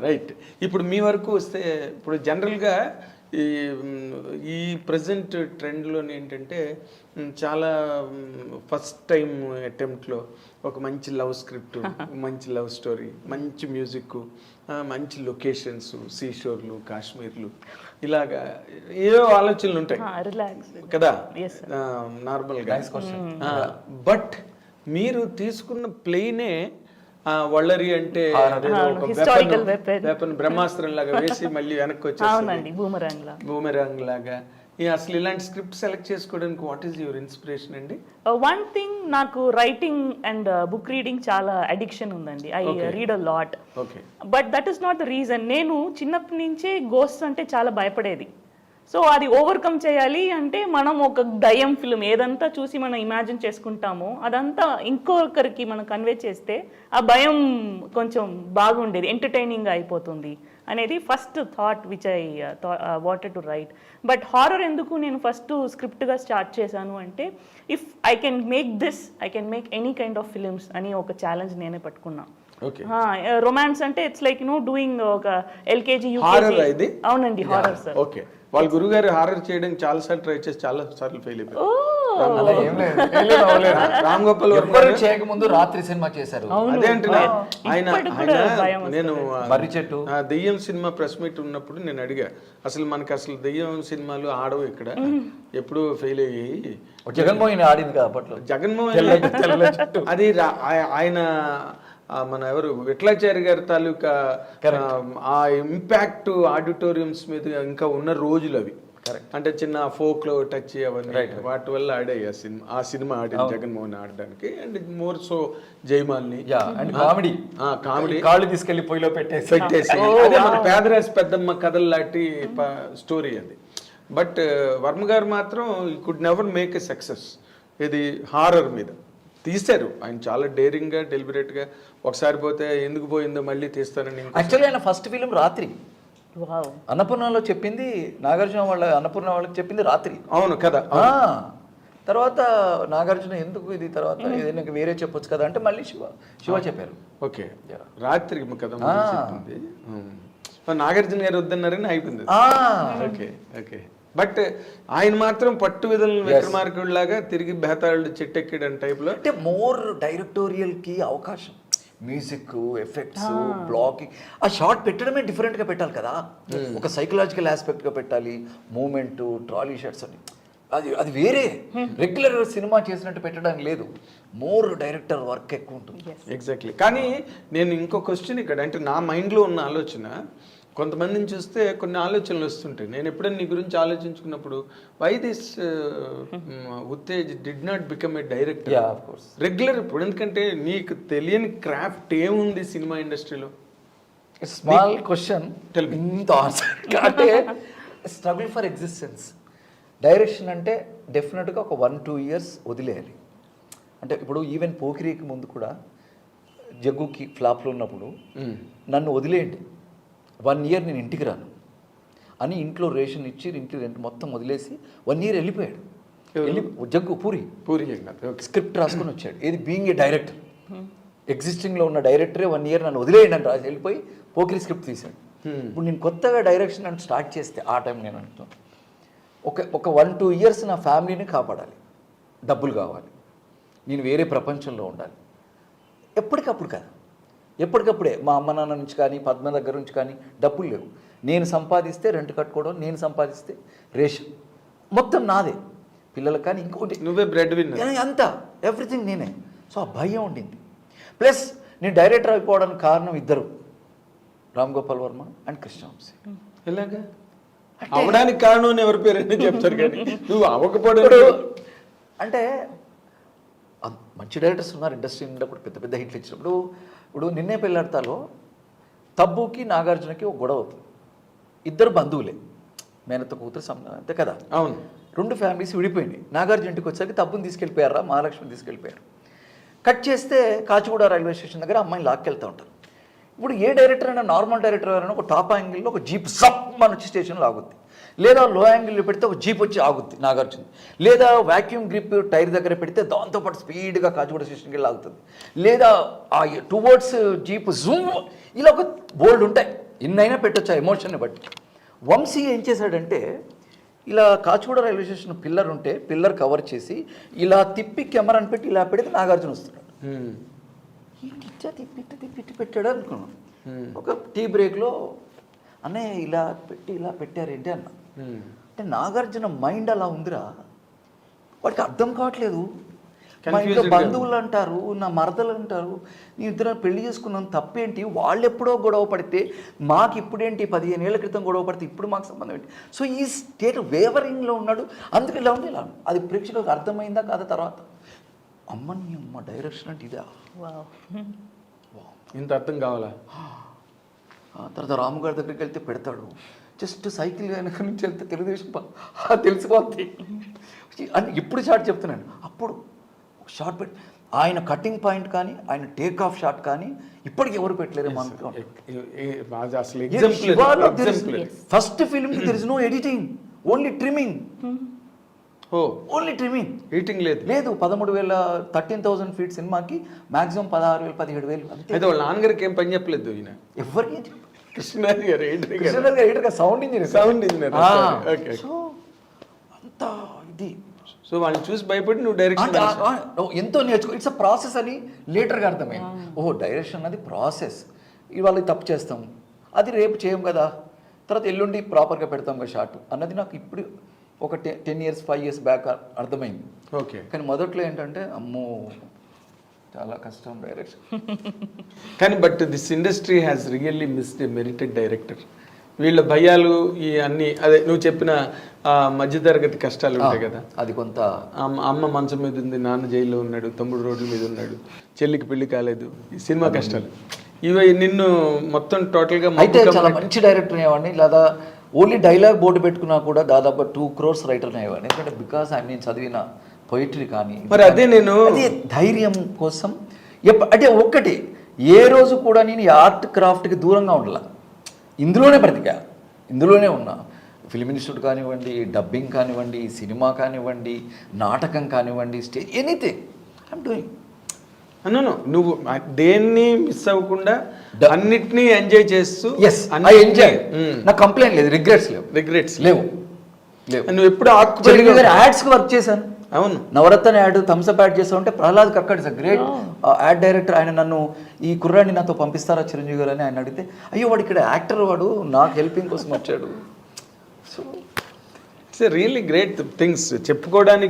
Right ఇప్పుడు మీ వరకు వస్తే ఇప్పుడు జనరల్గా ఈ ఈ ప్రజెంట్ ట్రెండ్లో ఏంటంటే చాలా ఫస్ట్ టైం అటెంప్ట్లో ఒక మంచి లవ్ స్క్రిప్ట్ మంచి లవ్ స్టోరీ మంచి మ్యూజిక్ మంచి లొకేషన్స్ సీషోర్లు కాశ్మీర్లు ఇలాగా ఏవో ఆలోచనలు ఉంటాయి. రిలాక్స్ కదా? Yes, నార్మల్గా. బట్ మీరు తీసుకున్న ప్లేనే వళ్ళరి అంటే weapon, బ్రహ్మాస్త్రం లాగా వేసి మళ్ళీ వెనక్కి బూమరాంగ్ లా బూమెరాంగ్ లాగా. అసలు ఇలాంటి స్క్రిప్ట్ సెలెక్ట్ చేసుకోవడానికి వాట్ ఈస్ యువర్ ఇన్స్పిరేషన్ అండి? వన్ థింగ్ Uh, నాకు రైటింగ్ అండ్ బుక్ రీడింగ్ చాలా అడిక్షన్ ఉందండి. I read a lot okay but that is not the reason నేను చిన్నప్పటి నుంచే గోస్ట్ అంటే చాలా భయపడేది. సో అది ఓవర్కమ్ చేయాలి అంటే మనం ఒక దయ్యం ఫిల్మ్ ఏదంతా చూసి మనం ఇమాజిన్ చేసుకుంటామో అదంతా ఇంకొకరికి మనం కన్వే చేస్తే ఆ భయం కొంచెం బాగుండేది ఎంటర్టైనింగ్ అయిపోతుంది అనేది first thought which I wanted to write but horror ఎందుకు నేను ఫస్ట్ స్క్రిప్ట్గా స్టార్ట్ చేశాను అంటే if I can make this I can make any kind of films అని ఒక ఛాలెంజ్ నేనే పట్టుకున్నా. ఓకే రొమాన్స్ అంటే ఇట్స్ లైక్ నో డూయింగ్ ఒక ఎల్కేజీ అవునండి హారర్ సార్ ఓకే వాళ్ళ గురుగారు హారర్ చేయడానికి చాలా సార్లు ట్రై చేసి చాలా సార్లు ఫెయిల్ అయిపోయారు. రామ్ గోపాల్ వర్మ చేయకముందు రాత్రి సినిమా చేశారు. అదే అంటున్నా ఆయన. నేను మర్రి చెట్టు. ఆ దెయ్యం సినిమా ప్రెస్ మీట్ ఉన్నప్పుడు నేను అడిగా అసలు మనకి అసలు దెయ్యం సినిమాలు ఆడవు ఇక్కడ. ఎప్పుడు ఫెయిల్ అయ్యాయి జగన్మోహిని ఆడింది కదా అప్పట్లో. జగన్మోహన్ అది ఆయన మన ఎవరు? విట్లాచారి గారి తాలూకా ఆ, ఇంపాక్ట్ ఆడిటోరియంస్ మీద ఇంకా ఉన్న రోజులు అవి. అంటే చిన్న ఫోక్లో టచ్ అవన్నీ వాటి వల్ల ఆడాయి ఆ సినిమా ఆ సినిమా ఆడింది జగన్మోహన్ ఆడడానికి. And more so జయమాల్ని. And comedy. Comedy. కాళ్ళు తీసుకెళ్ళి పొయ్యిలో పెట్టేసి. పెట్టేసి. మన పేదరాశి పెద్దమ్మ కథలు లాంటి స్టోరీ అది. బట్ వర్మ గారు మాత్రం he could never make a success ఇది హారర్ మీద. తీశారు. ఆయన చాలా డేరింగ్గా డెలిబరేట్గా ఒకసారి పోతే ఎందుకు పోయిందో మళ్ళీ తీస్తానని ఇంకో- యాక్చువల్లీ ఆయన ఫస్ట్ ఫిలిం రాత్రి. వావ్. అన్నపూర్ణలో చెప్పింది నాగార్జున వాళ్ళ అన్నపూర్ణ వాళ్ళకి చెప్పింది రాత్రి. అవును కదా. ఆ, తర్వాత నాగార్జున ఎందుకు ఇది తర్వాత? ఏదైనా వేరే చెప్పొచ్చు కదా అంటే మళ్ళీ శివ శివ చెప్పారు. ఓకే. రాత్రి కదా నాగార్జున గారు వద్దన్నారని అయిపోయింది. ఆ, ఓకే ఓకే. బట్ ఆయన మాత్రం పట్టు విధులను విక్రమార్కుడిలాగా తిరిగి బేతాళుడు చెట్టెక్కిడని టైప్లో అంటే మోర్ డైరెక్టోరియల్కి అవకాశం మ్యూజిక్ ఎఫెక్ట్స్ బ్లాకింగ్ ఆ షార్ట్ పెట్టడమే డిఫరెంట్గా పెట్టాలి కదా. ఒక సైకలాజికల్ ఆస్పెక్ట్గా పెట్టాలి. మూమెంట్ ట్రాలీ షాట్స్ అని. అది అది వేరే. రెగ్యులర్ సినిమా చేసినట్టు పెట్టడానికి లేదు. మోర్ డైరెక్టర్ వర్క్ ఎక్కువ ఉంటుంది. ఎగ్జాక్ట్లీ కానీ నేను ఇంకో క్వశ్చన్ ఇక్కడ అంటే నా మైండ్లో ఉన్న ఆలోచన కొంతమందిని చూస్తే కొన్ని ఆలోచనలు వస్తుంటాయి. నేను ఎప్పుడైనా నీ గురించి ఆలోచించుకున్నప్పుడు why this Uttej did not become a director ya of course regular ఇప్పుడు. ఎందుకంటే నీకు తెలియని క్రాఫ్ట్ ఏముంది సినిమా ఇండస్ట్రీలో? Small question. ఇంత ఆన్సర్ అంటే స్ట్రగుల్ ఫర్ ఎగ్జిస్టెన్స్ డైరెక్షన్ అంటే డెఫినెట్గా ఒక వన్ టూ ఇయర్స్ వదిలేయాలి. అంటే ఇప్పుడు ఈవెన్ పోకిరీకి ముందు కూడా జగ్గుకి ఫ్లాప్లో ఉన్నప్పుడు నన్ను వదిలేయండి. వన్ ఇయర్ నేను ఇంటికి రాను. అని ఇంట్లో రేషన్ ఇచ్చి ఇంటి రెంట్ మొత్తం వదిలేసి వన్ ఇయర్ వెళ్ళిపోయాడు. వెళ్ళి జగ్గు పూరి. పూరి జగన్నాథ్ స్క్రిప్ట్ రాసుకొని వచ్చాడు. ఇది బీయింగ్ ఏ డైరెక్టర్ ఎగ్జిస్టింగ్లో ఉన్న డైరెక్టరే వన్ ఇయర్ నన్ను వదిలేయండి అని రాసి వెళ్ళిపోయి పోకిరి స్క్రిప్ట్ తీశాడు. ఇప్పుడు నేను కొత్తగా డైరెక్షన్ అని స్టార్ట్ చేస్తే ఆ టైం నేను అంటున్నాను ఒక ఒక వన్ టూ ఇయర్స్ నా ఫ్యామిలీని కాపాడాలి. డబ్బులు కావాలి. నేను వేరే ప్రపంచంలో ఉండాలి. ఎప్పటికప్పుడు కాదు. ఎప్పటికప్పుడే మా అమ్మ నాన్న నుంచి కానీ పద్మ దగ్గర నుంచి కానీ డబ్బులు లేవు. నేను సంపాదిస్తే రెంట్ కట్టుకోవడం నేను సంపాదిస్తే రేషన్. మొత్తం నాదే. పిల్లలకు కానీ ఇంకోటి. నువ్వే బ్రెడ్ నేను అంతా ఎవ్రీథింగ్ నేనే. సో ఆ భయం ఉండింది. ప్లస్ నేను డైరెక్టర్ అయిపోవడానికి కారణం ఇద్దరు. రామ్ గోపాల్ వర్మ అండ్ కృష్ణవంశీ ఎలాగా? అవడానికి కారణం ఎవరి పేరు చెప్తారు కానీ నువ్వు అవ్వకపోవడం అంటే మంచి డైరెక్టర్స్ ఉన్నారు ఇండస్ట్రీ ఉన్నప్పుడు పెద్ద పెద్ద హిట్లు ఇచ్చినప్పుడు ఇప్పుడు నిన్నే పెళ్ళాడతాలో తబ్బుకి నాగార్జునకి ఒక గొడవ అవుతుంది. ఇద్దరు బంధువులే. మేనత్త కూతురు సమ అంతే కదా? అవును. రెండు ఫ్యామిలీస్ విడిపోయింది నాగార్జున ఇంటికి వచ్చాక తప్పుని తీసుకెళ్ళిపోయారా మహాలక్ష్మి తీసుకెళ్ళిపోయారు? కట్ చేస్తే కాచిగూడ రైల్వే స్టేషన్ దగ్గర అమ్మాయిని లాక్కెళ్తూ ఉంటారు. ఇప్పుడు ఏ డైరెక్టర్ అయినా నార్మల్ డైరెక్టర్ అయినా ఒక టాప్ యాంగిల్లో ఒక జీప్ సప్ మన వచ్చి స్టేషన్లో ఆగుద్ది. లేదా లో యాంగిల్లో పెడితే ఒక జీప్ వచ్చి ఆగుద్ది నాగార్జున. లేదా వాక్యూమ్ గ్రిప్ టైర్ దగ్గర పెడితే దాంతోపాటు స్పీడ్గా కాచిగూడ స్టేషన్కి వెళ్ళి ఆగుతుంది. లేదా ఆ టువర్డ్స్ జీప్ జూమ్ ఇలా ఒక బోల్డ్ ఉంటాయి. ఎన్నైనా పెట్టొచ్చు ఆ ఎమోషన్ని బట్టి. వంశీ ఏం చేశాడంటే ఇలా కాచిగూడ రైల్వే స్టేషన్ పిల్లర్ ఉంటే పిల్లర్ కవర్ చేసి ఇలా తిప్పి కెమెరాని పెట్టి ఇలా పెడితే నాగార్జున వస్తున్నాడు. ఏంటి ఇచ్చా తిప్పి ఇట్ట తిప్పి ఇట్ట పెట్టాడు అనుకున్నాను ఒక టీ బ్రేక్లో అన్నయ్య ఇలా పెట్టి ఇలా పెట్టారేంటి అన్న. అంటే నాగార్జున మైండ్ అలా ఉందిరా. వాడికి అర్థం కావట్లేదు. మా ఇంట్లో బంధువులు అంటారు నా మరదలు అంటారు నీ ఇద్దరు పెళ్ళి చేసుకున్నాం తప్పేంటి? వాళ్ళు ఎప్పుడో గొడవ పడితే మాకు ఇప్పుడేంటి? పదిహేను ఏళ్ళ క్రితం గొడవ పడితే ఇప్పుడు మాకు సంబంధం ఏంటి? సో ఈ స్టేట్ వేవరింగ్లో ఉన్నాడు. అందుకు ఇలా ఉంది ఇలా. అది ప్రేక్షకులకు అర్థమైందా కాదా తర్వాత? అమ్మని అమ్మ డైరెక్షన్ అంటే ఇదా? వావ్ ఇంత అర్థం కావాలా? ఆ తర్వాత రాము గారి దగ్గరికి వెళ్తే పెడతాడు. జస్ట్ సైకిల్ వెనక నుంచి వెళ్తే తెలుగుదేశం తెలిసిపోద్ది. అని ఇప్పుడు షార్ట్ చెప్తున్నాను. అప్పుడు షార్ట్ పెట్టి ఆయన కటింగ్ పాయింట్ కానీ ఆయన టేక్ ఆఫ్ షాట్ కానీ ఇప్పటికి ఎవరు పెట్టలేరు మనకు? First film there is no editing only trimming only trimming editing లేదు. లేదు పదమూడు వేల థర్టీన్ థౌసండ్ ఫీట్ సినిమాకి మాక్సిమం పదహారు వేలు పదిహేడు వేలు. అయితే వాళ్ళ నాన్నగారికి ఏం పని చెప్పలేదు ఈయన? ఎవరికి Krishnaji garu garu? Sound engineer. Okay, okay. So అంత ఇది. సో వాళ్ళని చూసి భయపడి నువ్వు డైరెక్షన్ ఎంతో నేర్చుకో ఇట్స్ అ ప్రాసెస్ అని లేటర్గా అర్థమైంది. ఓహో డైరెక్షన్ అన్నది ప్రాసెస్ ఇవాళ తప్పు చేస్తాం. అది రేపు చేయం కదా. తర్వాత ఎల్లుండి ప్రాపర్గా పెడతాం కదా షార్ట్ అన్నది నాకు ఇప్పుడు ఒక ten years five years back అర్థమైంది. ఓకే. కానీ మొదట్లో ఏంటంటే అమ్మో చాలా కష్టం డైరెక్షన్ కానీ but this industry has really missed a merited director. వీళ్ళ భయాలు ఈ అన్ని అదే నువ్వు చెప్పిన మధ్యతరగతి కష్టాలు ఉంటాయి కదా. అది కొంత. అమ్మ అమ్మ మంచం మీద ఉంది నాన్న జైల్లో ఉన్నాడు తమ్ముడు రోడ్ల మీద ఉన్నాడు చెల్లికి పెళ్ళి కాలేదు ఈ సినిమా కష్టాలు. ఇవి నిన్ను మొత్తం టోటల్గా అయితే చాలా మంచి డైరెక్టర్ అయ్యేవాడిని లేదా ఓన్లీ డైలాగ్ బోర్డు పెట్టుకున్నా కూడా దాదాపు టూ క్రోర్స్ రైటర్ అయ్యేవాడిని ఎందుకంటే బికాస్ ఐ నేను చదివిన పొయిటరీ కానీ మరి అదే నేను అదే ధైర్యం కోసం ఎప్ప అంటే ఒక్కటి ఏ రోజు కూడా నేను ఆర్ట్ క్రాఫ్ట్కి దూరంగా ఉండాల. ఇందులోనే బ్రతికా. ఇందులోనే ఉన్నా. ఫిల్మ్ ఇన్స్టిట్యూట్ కానివ్వండి డబ్బింగ్ కానివ్వండి సినిమా కానివ్వండి నాటకం కానివ్వండి స్టేజ్ ఎనీథింగ్. I'm doing. అన్నాను నువ్వు దేన్ని మిస్ అవ్వకుండా అన్నిటినీ ఎంజాయ్ చేస్తూ ఎస్ ఐ ఎంజాయ్ నాకు కంప్లైంట్ లేదు రిగ్రెట్స్ లేవు. రిగ్రెట్స్ లేవు. లేవు. నువ్వు ఎప్పుడు యాడ్స్కి వర్క్ చేశాను అవును. నవరత్న యాడ్ థమ్స్అప్ యాడ్ చేస్తా ఉంటే Prahlad Kakkar is great ad director ఆయన నన్ను ఈ కుర్రాడిని నాతో పంపిస్తారా చిరంజీవి గారు అని ఆయన అడిగితే అయ్యో వాడు ఇక్కడ యాక్టర్ వాడు నాకు హెల్పింగ్ కోసం వచ్చాడు. So it's really great things చెప్పుకోవడానికి